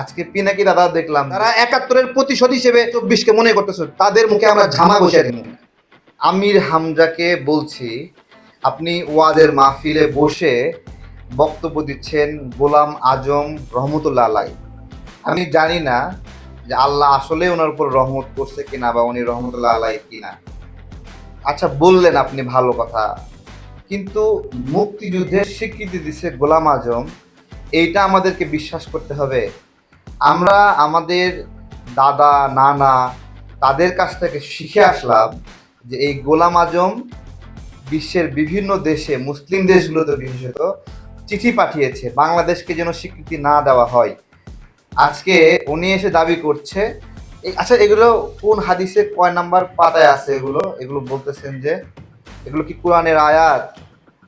আজকে পিনাকি দাদা দেখলাম তারা একাত্তরের প্রতিশোধ হিসেবে চব্বিশকে মনে করতেছে। তাদের মুখে আমরা ঝামা বসে আমির হামজাকে বলছি আপনি ওয়াদের মাহফিলে বসে বক্তব্য দিচ্ছেন গোলাম আজম রহমতুল্লাহ আলাই। আমি জানি না যে আল্লাহ আসলে ওনার উপর রহমত করছে কিনা বা উনি রহমতুল্লাহ আলাই কিনা। আচ্ছা বললেন আপনি ভালো কথা কিন্তু মুক্তিযুদ্ধের স্বীকৃতি দিচ্ছে গোলাম আজম এইটা আমাদেরকে বিশ্বাস করতে হবে। আমরা আমাদের দাদা, নানা তাদের কাছ থেকে শিখে আসলাম যে এই গোলাম আজম বিশ্বের বিভিন্ন দেশে, মুসলিম দেশগুলোতে বিশেষত চিঠি পাঠিয়েছে, বাংলাদেশকে যেন স্বীকৃতি না দেওয়া হয়। আজকে উনি এসে দাবি করছে আচ্ছা এগুলো কোন হাদিসে কয় নাম্বার পাতায় আছে এগুলো? এগুলো বলতেছেন যে, এগুলো কি কোরআনের আয়াত?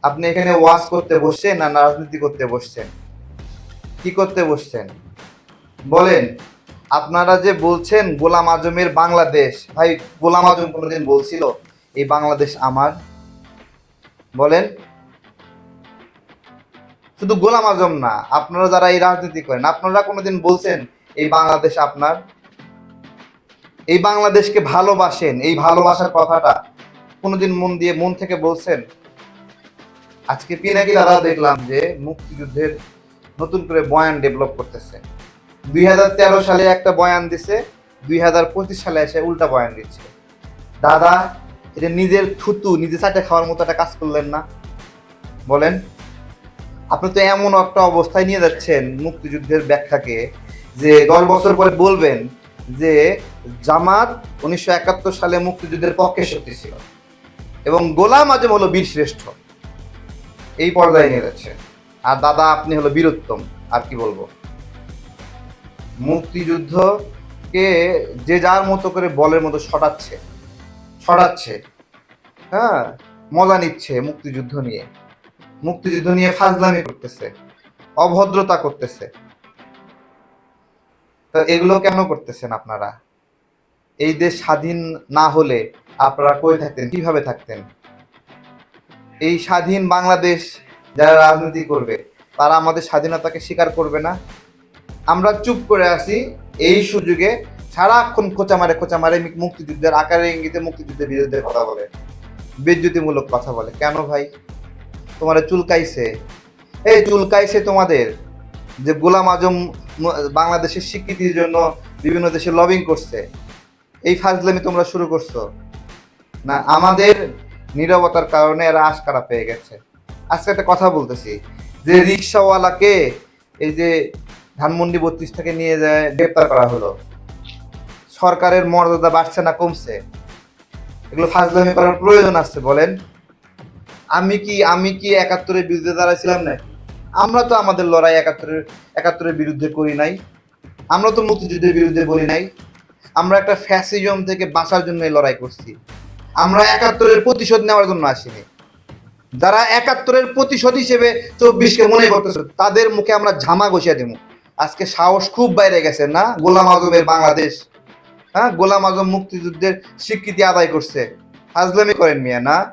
আপনি এখানে ওয়াজ করতে বসছেন না রাজনীতি করতে বসছেন? কি করতে বসছেন? বলেন, আপনারা যে বলছেন গোলাম আজমের বাংলাদেশ, ভাই গোলাম আজম কোনোদিন বলছিল, এই বাংলাদেশ আমার? বলেন, শুধু গোলাম আজম না, আপনারা যারা এই রাজনীতি করেন, আপনারা কোনোদিন বলছেন, এই বাংলাদেশ আপনার? এই বাংলাদেশকে ভালোবাসেন, এই ভালোবাসার কথাটা কোনোদিন মন দিয়ে, মন থেকে বলছেন? আজকে পিনাকি দাদা দেখলাম যে মুক্তিযুদ্ধের নতুন করে বয়ান ডেভেলপ করতেছে। দুই হাজার তেরো সালে একটা বয়ান দিছে, দুই হাজার পঁচিশ সালে এসে উল্টা বয়ান দিচ্ছে। দাদা, এটা নিজের থুতু, নিজে চাটে খাওয়ার মতো একটা কাজ করলেন না। বলেন, আপনি তো এমন একটা অবস্থায় নিয়ে যাচ্ছেন মুক্তিযুদ্ধের ব্যাখ্যাকে যে দশ বছর পরে বলবেন যে জামাত উনিশশো একাত্তর সালে মুক্তিযুদ্ধের পক্ষে শক্তি ছিল এবং গোলাম আজম হলো বীর শ্রেষ্ঠ। এই পর্যায়ে নিয়ে যাচ্ছে। আর দাদা, আপনি হলো বীরোত্তম। আর কি বলব? মুক্তিযুদ্ধকে যে যার মতো করে বলের মতো সরাচ্ছে সরাচ্ছে হ্যাঁ মজা নিচ্ছে মুক্তিযুদ্ধ নিয়ে। মুক্তিযুদ্ধ নিয়ে ফাজলামি করতেছে, অভদ্রতা করতেছে। তো এগুলো কেন করতেছেন আপনারা? এই দেশ স্বাধীন না হলে আপনারা কই থাকতেন, কীভাবে থাকতেন? এই স্বাধীন বাংলাদেশ যারা রাজনীতি করবে, তারা আমাদের স্বাধীনতাকে স্বীকার করবে না? আমরা চুপ করে আছি এই সুযোগে সারাক্ষণ খোঁচা মারে খোঁচা মারে মুক্তিযুদ্ধের আকারে ইঙ্গিতে মুক্তিযুদ্ধের বিরুদ্ধে কথা বলে। বিদ্যুতিমূলক কথা বলে। কেন ভাই? তোমার চুলকাইছে। এই চুলকাইছে তোমাদের যে গোলাম আজম বাংলাদেশের স্বীকৃতির জন্য বিভিন্ন দেশে লবিং করছে। এই ফাজলামি তোমরা শুরু করছ। না, আমাদের নীরবতার কারণে এরা আশকারা পেয়ে গেছে। আজকে একটা কথা বলতেছি। যে রিক্সাওয়ালাকে এই যে ধানমন্ডি বত্রিশ থেকে নিয়ে যায়, গ্রেপ্তার করা হলো। সরকারের মর্যাদা বাড়ছে না, কমছে। এগুলো ফাজলামি করার প্রয়োজন আছে, বলেন। আমি কি আমি কি একাত্তরের বিরুদ্ধে দাঁড়াইছিলাম না আমরা তো আমাদের লড়াই একাত্তরের একাত্তরের বিরুদ্ধে করি নাই। আমরা তো মুক্তিযুদ্ধের বিরুদ্ধে বলি নাই। আমরা একটা ফ্যাসিজম থেকে বাঁচার জন্য লড়াই করছি। আমরা একাত্তরের প্রতিশোধ নেওয়ার জন্য আসিনি। যারা একাত্তরের প্রতিশোধ হিসেবে চব্বিশকে মনে করতেছে, তাদের মুখে আমরা ঝামা ঘষিয়ে দেবো আজকে সাহস খুব বাইরে গেছে, না? গোলাম আজমের বাংলাদেশ হ্যাঁ? গোলাম আজম মুক্তিযুদ্ধের স্বীকৃতি আদায় করছে। হাজলামি করেন মিয়া, না?